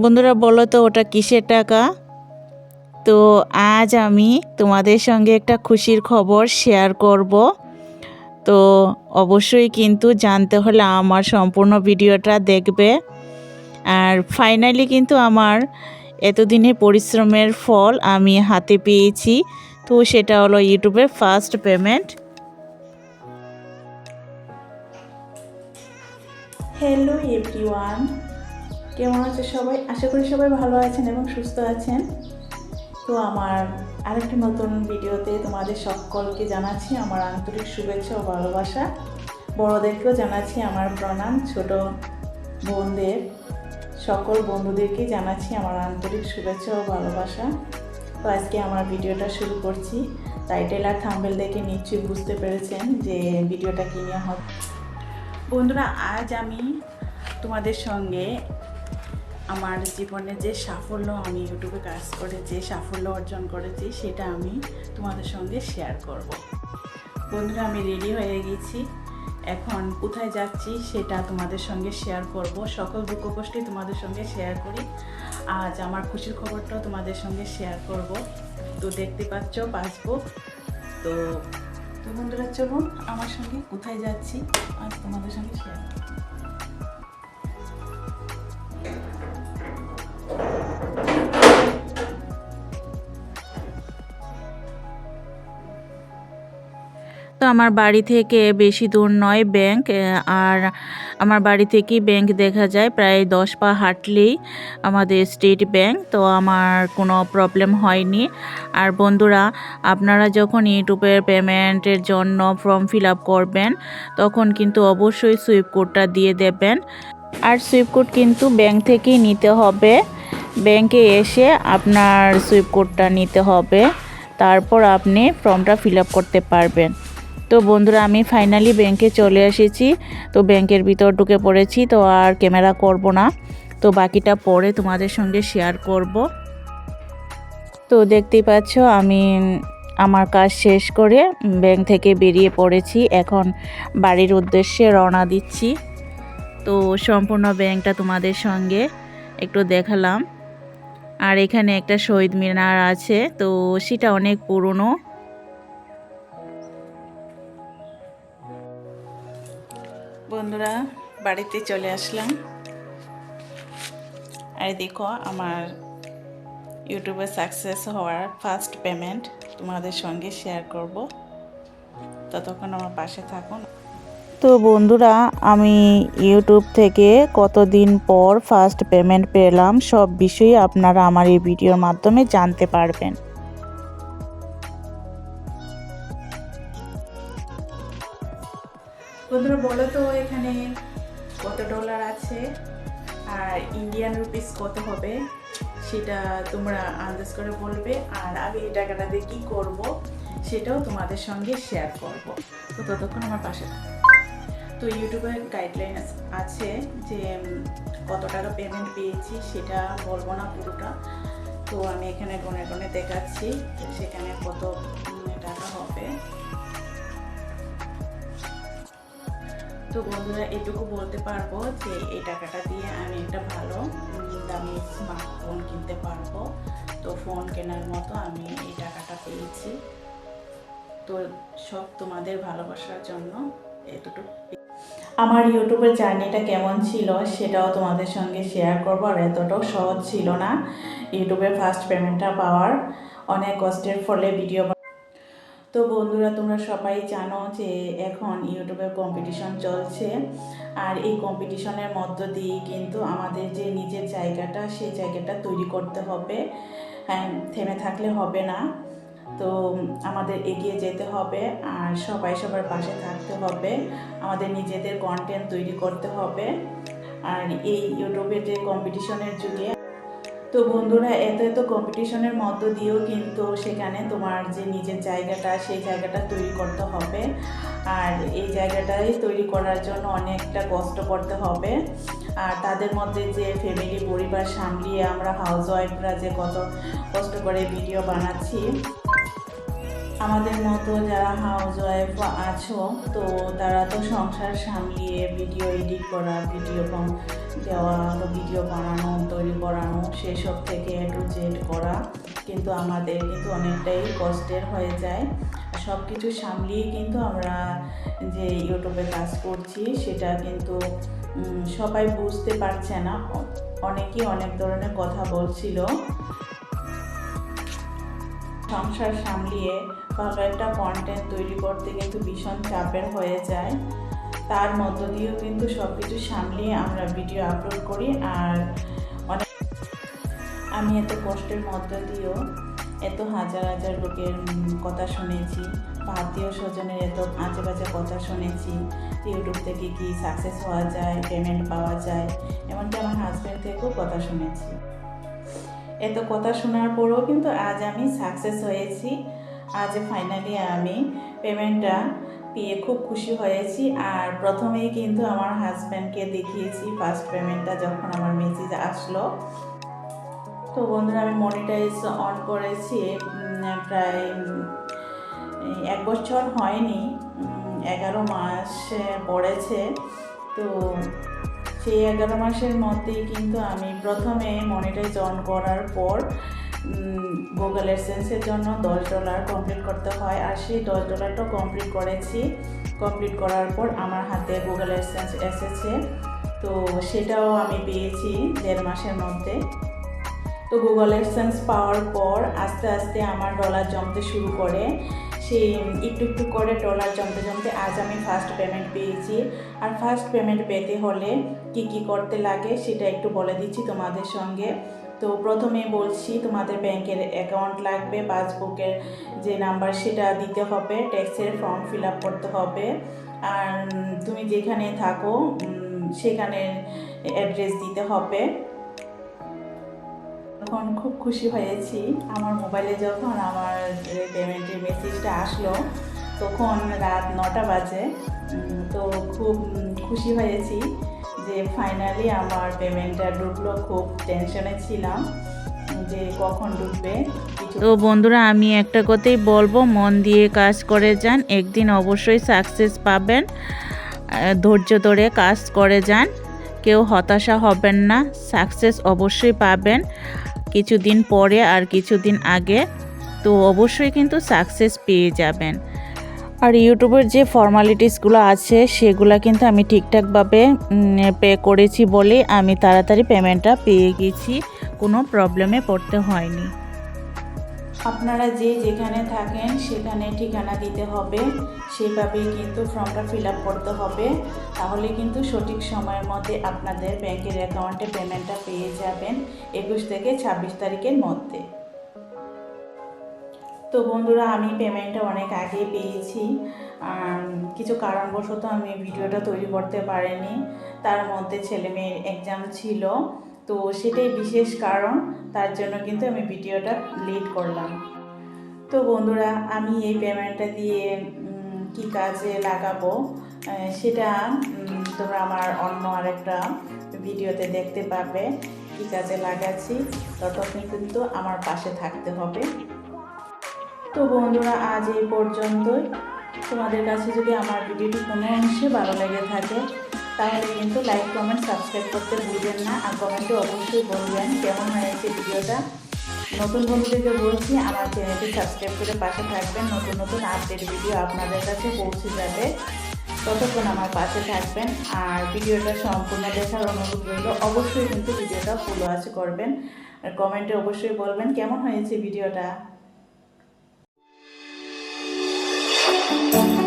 বন্ধুরা, বলো তো ওটা কিসের টাকা? তো আজ আমি তোমাদের সঙ্গে একটা খুশির খবর শেয়ার করব। তো অবশ্যই কিন্তু জানতে হলে আমার সম্পূর্ণ ভিডিওটা দেখবে। আর ফাইনালি কিন্তু আমার এতদিনের পরিশ্রমের ফল আমি হাতে পেয়েছি। তো সেটা হলো ইউটিউবের ফার্স্ট পেমেন্ট হ্যালো এভরিওয়ান কেমন আছে সবাই? আশা করি সবাই ভালো আছেন এবং সুস্থ আছেন। তো আমার আরেকটি নতুন ভিডিওতে তোমাদের সকলকে জানাচ্ছি আমার আন্তরিক শুভেচ্ছা ও ভালোবাসা। বড়োদেরকেও জানাচ্ছি আমার প্রণাম, ছোট বোনদের, সকল বন্ধুদেরকে জানাচ্ছি আমার আন্তরিক শুভেচ্ছা ও ভালোবাসা। তো আজকে আমার ভিডিওটা শুরু করছি। টাইটেল আর থাম্বেল দেখে নিশ্চয়ই বুঝতে পেরেছেন যে ভিডিওটা কী হবে। বন্ধুরা, আজ আমি তোমাদের সঙ্গে আমার জীবনে যে সাফল্য আমি ইউটিউবে কাজ করে, যে সাফল্য অর্জন করেছি, সেটা আমি তোমাদের সঙ্গে শেয়ার করব। বন্ধুরা, আমি রেডি হয়ে গেছি। এখন কোথায় যাচ্ছি, সেটা তোমাদের সঙ্গে শেয়ার করব। সকল দুঃখ কষ্টে তোমাদের সঙ্গে শেয়ার করি। আজ আমার খুশির খবরটাও তোমাদের সঙ্গে শেয়ার করব। তো দেখতে পাচ্ছ পাসবুক তো তো বন্ধুরা, চলুন আমার সঙ্গে কোথায় যাচ্ছি, আজ তোমাদের সঙ্গে শেয়ার তো আমার বাড়ি থেকে বেশি দূর নয় ব্যাংক আর আমার বাড়ি থেকেই ব্যাংক দেখা যায়, প্রায় দশ পা হাঁটলেই আমাদের স্টেট ব্যাংক, তো আমার কোনো প্রবলেম হয়নি। আর বন্ধুরা, আপনারা যখন ইউটিউবের পেমেন্টের জন্য ফর্ম ফিল আপ করবেন, তখন কিন্তু অবশ্যই সুইপ কোডটা দিয়ে দেবেন। আর সুইপ কোড কিন্তু ব্যাংক থেকেই নিতে হবে। ব্যাংকে এসে আপনার সুইপ কোডটা নিতে হবে। তারপর আপনি ফর্মটা ফিল করতে পারবেন। তো বন্ধুরা, আমি ফাইনালি ব্যাংকে চলে এসেছি। তো ব্যাংকের ভিতর ঢুকে পড়েছি, তো আর ক্যামেরা করব না। তো বাকিটা পরে তোমাদের সঙ্গে শেয়ার করব। তো দেখতেই পাচ্ছ, আমি আমার কাজ শেষ করে ব্যাংক থেকে বেরিয়ে পড়েছি। এখন বাড়ির উদ্দেশ্যে রওনা দিচ্ছি। তো সম্পূর্ণ ব্যাংকটা তোমাদের সঙ্গে একটু দেখালাম। আর এখানে একটা শহীদ মিনার আছে, তো সেটা অনেক পুরনো। বন্ধুরা, বাড়িতে চলে আসলাম। আর দেখো, আমার ইউটিউবে সাকসেস হওয়ার ফার্স্ট পেমেন্ট তোমাদের সঙ্গে শেয়ার করব। ততক্ষণ আমার পাশে থাকুন। তো বন্ধুরা, আমি ইউটিউব থেকে কতদিন পর ফার্স্ট পেমেন্ট পেলাম, সব বিষয়ে আপনারা আমার এই ভিডিওর মাধ্যমে জানতে পারবেন। বন্ধুরা, বলো তো এখানে কত ডলার আছে আর ইন্ডিয়ান রুপিস কত হবে সেটা তোমরা আন্দাজ করে বলবে। আর আমি এই টাকাটা দিয়ে কী করব সেটাও তোমাদের সঙ্গে শেয়ার করব। তো ততক্ষণ আমার পাশে। তো ইউটিউবে গাইডলাইন আছে যে কত টাকা পেমেন্ট পেয়েছি সেটা বলব না পুরোটা। তো আমি এখানে গনে গনে দেখাচ্ছি সেখানে কত টাকা হবে। তো বন্ধুরা, এটুকু বলতে পারব যে এই টাকাটা দিয়ে আমি একটা ভালো, দামি স্মার্টফোন কিনতে পারব। তো ফোন কেনার মতো আমি এই টাকাটা পেয়েছি। তো সব তোমাদের ভালোবাসার জন্য এতটুকু। আমার ইউটিউবের জার্নিটা কেমন ছিল সেটাও তোমাদের সঙ্গে শেয়ার করব, আর এতটাও সহজ ছিল না। ইউটিউবে ফার্স্ট পেমেন্টটা পাওয়ার, অনেক কষ্টের ফলে ভিডিও তো বন্ধুরা, তোমরা সবাই জানো যে এখন ইউটিউবে কম্পিটিশন চলছে। আর এই কম্পিটিশনের মধ্য দিয়ে কিন্তু আমাদের যে নিজের জায়গাটা, সেই জায়গাটা তৈরি করতে হবে। হ্যাঁ থেমে থাকলে হবে না। তো আমাদের এগিয়ে যেতে হবে আর সবাই সবার পাশে থাকতে হবে। আমাদের নিজেদের কন্টেন্ট তৈরি করতে হবে। আর এই ইউটিউবের যে কম্পিটিশনের যুগে তো বন্ধুরা, এত এত কম্পিটিশনের মধ্য দিয়েও কিন্তু সেখানে তোমার যে নিজের জায়গাটা, সেই জায়গাটা তৈরি করতে হবে। আর এই জায়গাটাই তৈরি করার জন্য অনেকটা কষ্ট করতে হবে। আর তাদের মধ্যে যে ফ্যামিলি পরিবার সামলিয়ে আমরা হাউস ওয়াইফরা যে কত কষ্ট করে ভিডিও বানাচ্ছি আমাদের মতো যারা হাউস ওয়াইফ আছো, তো তারা তো সংসার সামলিয়ে ভিডিও এডিট করা ভিডিও দেওয়া ভিডিও বানানো, তৈরি করানো, সেসব থেকে এ টু জেড করা। কিন্তু আমাদের কিন্তু অনেকটাই কষ্টের হয়ে যায়। সব কিছু সামলিয়ে কিন্তু আমরা যে ইউটিউবে কাজ করছি, সেটা কিন্তু সবাই বুঝতে পারছে না। অনেকেই অনেক ধরনের কথা বলছিল। সংসার সামলিয়ে ভালো একটা কন্টেন্ট তৈরি করতে কিন্তু ভীষণ চাপের হয়ে যায়। তার মধ্য দিয়েও কিন্তু সব কিছু সামলিয়ে আমরা ভিডিও আপলোড করি আর অনেক আমি এত কষ্টের মধ্য দিয়েও এত হাজার হাজার লোকের কথা শুনেছি, আত্মীয় স্বজনের এত আজে বাজে কথা শুনেছি, ইউটিউব থেকে কি সাকসেস হওয়া যায় পেমেন্ট পাওয়া যায়, এমনকি আমার হাজব্যান্ড থেকেও কথা শুনেছি। এত কথা শোনার পরেও কিন্তু আজ আমি সাকসেস হয়েছি। আজ ফাইনালি আমি পেমেন্টটা পেয়ে খুব খুশি হয়েছি। আর প্রথমেই কিন্তু আমার হাজব্যান্ডকে দেখিয়েছি ফার্স্ট পেমেন্টটা যখন আমার মেসেজ আসলো। তো বন্ধুরা, আমি মনিটাইজ অন করেছি প্রায় এক বছর হয়নি এগারো মাস পড়েছে। তো সেই এগারো মাসের মধ্যেই কিন্তু আমি প্রথমে মনিটাইজ অন করার পর গুগল এসেন্সের জন্য দশ ডলার কমপ্লিট করতে হয়। আর সেই দশ ডলারটা কমপ্লিট করেছি। কমপ্লিট করার পর আমার হাতে গুগল এসেন্স এসেছে। তো সেটাও আমি পেয়েছি দেড় মাসের মধ্যে। তো গুগল এডসেন্স পাওয়ার পর আস্তে আস্তে আমার ডলার জমতে শুরু করে। সেই একটু একটু করে ডলার জমতে জমতে আজ আমি ফার্স্ট পেমেন্ট পেয়েছি। আর ফার্স্ট পেমেন্ট পেতে হলে কি কি করতে লাগে সেটা একটু বলে দিচ্ছি তোমাদের সঙ্গে। তো প্রথমে বলছি, তোমাদের ব্যাংকের অ্যাকাউন্ট লাগবে পাসবুকের যে নাম্বার সেটা দিতে হবে ট্যাক্সের ফর্ম ফিল আপ করতে হবে। আর তুমি যেখানে থাকো সেখানে অ্যাড্রেস দিতে হবে। তখন খুব খুশি হয়েছি, আমার মোবাইলে যখন আমার পেমেন্টের মেসেজটা আসলো, তখন রাত নটা বাজে। তো খুব খুশি হয়েছি। যে ফাইনালি আমার পেমেন্টটা ঢুকলো, খুব টেনশনে ছিলাম যে কখন ঢুকবে তো বন্ধুরা, আমি একটা কথাই বলব, মন দিয়ে কাজ করে যান, একদিন অবশ্যই সাকসেস পাবেন। ধৈর্য ধরে কাজ করে যান, কেউ হতাশা হবেন না সাকসেস অবশ্যই পাবেন। কিছুদিন পরে আর কিছুদিন আগে, তো অবশ্যই কিন্তু সাকসেস পেয়ে যাবেন। আর ইউটিউবের যে ফর্মালিটিসগুলো আছে, সেগুলো কিন্তু আমি ঠিকঠাকভাবে পে করেছি বলে আমি তাড়াতাড়ি পেমেন্টটা পেয়ে গেছি। কোনো প্রবলেমে পড়তে হয়নি। আপনারা যে যেখানে থাকেন, সেখানে ঠিকানা দিতে হবে। সেভাবেই কিন্তু ফর্মটা ফিল আপ করতে হবে। তাহলে কিন্তু সঠিক সময়ের মধ্যে আপনাদের ব্যাংকের অ্যাকাউন্টে পেমেন্টটা পেয়ে যাবেন একুশ থেকে ছাব্বিশ তারিখের মধ্যে। তো বন্ধুরা, আমি পেমেন্টটা অনেক আগে পেয়েছি। কিছু কারণবশত আমি ভিডিওটা তৈরি করতে পারিনি। তার মধ্যে ছেলে মেয়ের এক্সাম ছিল। তো সেটাই বিশেষ কারণ, তার জন্য কিন্তু আমি ভিডিওটা লেট করলাম। তো বন্ধুরা, আমি এই পেমেন্টটা দিয়ে কি কাজে লাগাবো? সেটা তোমরা আমার অন্য আরেকটা ভিডিওতে দেখতে পাবে। কি কাজে লাগাচ্ছি? ততক্ষণ কিন্তু আমার পাশে থাকতে হবে। তো বন্ধুরা, আজ এই পর্যন্তই। তোমাদের কাছে যদি আমার ভিডিওটি কোনো অংশে ভালো লেগে থাকে, তাহলে কিন্তু লাইক কমেন্ট সাবস্ক্রাইব করতে ভুলবেন না। আর কমেন্টে অবশ্যই বলবেন কেমন হয়েছে ভিডিওটা। নতুন বন্ধুদেরকে বলছি, আমার চ্যানেলটি সাবস্ক্রাইব করে পাশে থাকবেন। নতুন নতুন আপডেট ভিডিও আপনাদের কাছে পৌঁছে যাবে। ততক্ষণ আমার পাশে থাকবেন। আর ভিডিওটা সম্পূর্ণ দেখার অনুরোধ রইল। অবশ্যই কিন্তু ভিডিওটা ফুল ওয়াচ করবেন। আর কমেন্টে অবশ্যই বলবেন কেমন হয়েছে ভিডিওটা। 了。